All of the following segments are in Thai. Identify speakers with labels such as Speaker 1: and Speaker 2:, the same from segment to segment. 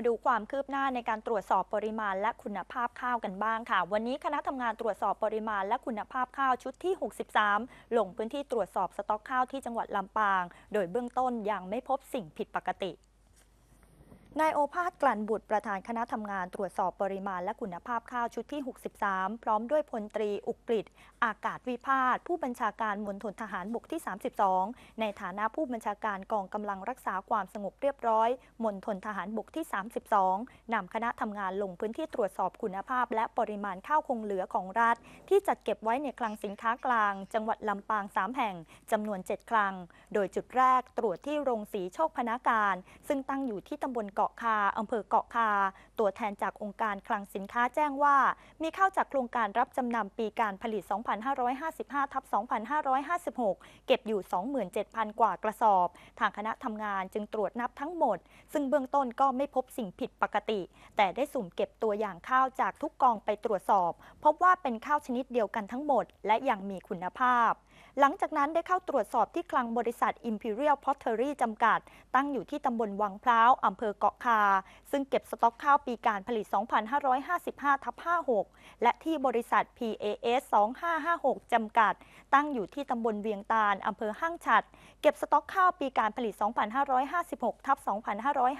Speaker 1: มาดูความคืบหน้าในการตรวจสอบปริมาณและคุณภาพข้าวกันบ้างค่ะ วันนี้คณะทำงานตรวจสอบปริมาณและคุณภาพข้าวชุดที่ 63 ลงพื้นที่ตรวจสอบสต็อกข้าวที่จังหวัดลำปาง โดยเบื้องต้นยังไม่พบสิ่งผิดปกติ นายโอภาสกลั่นบุตรประธานคณะทำงานตรวจสอบปริมาณและคุณภาพข้าวชุดที่ 63 พร้อมด้วยพลตรีอุกฤษอากาศวิพาทผู้บัญชาการมณฑลทหารบกที่ 32 ในฐานะผู้บัญชาการกองกำลังรักษาความสงบเรียบร้อยมณฑลทหารบกที่ 32นำคณะทำงานลงพื้นที่ตรวจสอบคุณภาพ และปริมาณข้าวคงเหลือของรัฐ ที่จัดเก็บไว้ในคลังสินค้ากลาง จังหวัดลำปาง 3 แห่งจำนวน 7 คลัง โดยจุดแรกตรวจที่โรงสีโชคพนาการ ซึ่งตั้งอยู่ที่ตำบลเกาะาะคาอำเภอเกาะคา ตัวแทนจากองค์การคลังสินค้าแจ้งว่า มีข้าวจากโครงการรับจำนำปีการผลิต 2555 ทับ 2556 เก็บอยู่ 27,000 กว่ากระสอบ ทางคณะทำงานจึงตรวจนับทั้งหมด ซึ่งเบื้องต้นก็ไม่พบสิ่งผิดปกติ แต่ได้สุ่มเก็บตัวอย่างข้าวจากทุกกองไปตรวจสอบ พบว่าเป็นข้าวชนิดเดียวกันทั้งหมด และยังมีคุณภาพ หลังจากนั้นได้เข้าตรวจสอบที่คลังบริษัท Imperial Pottery จำกัด ตั้งอยู่ที่ตำบลวังพร้าวอำเภอเกาะคา ซึ่งเก็บสต็อกข้าวปีการผลิต 2555ทับ56 และที่บริษัท PAS 2556 จำกัด ตั้งอยู่ที่ตำบลเวียงตาลอำเภอห้างฉัด เก็บสต็อกข้าวปีการผลิต 2556ทับ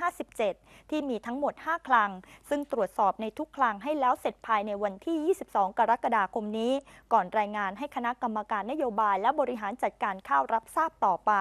Speaker 1: 2557 ที่มีทั้งหมด 5 คลัง ซึ่งตรวจสอบในทุกคลังให้แล้วเสร็จภายในวันที่ 22 กรกฎาคมนี้ ก่อนรายงานให้คณะกรรมการนโยบายและบริหารจัดการข้าวรับทราบต่อไป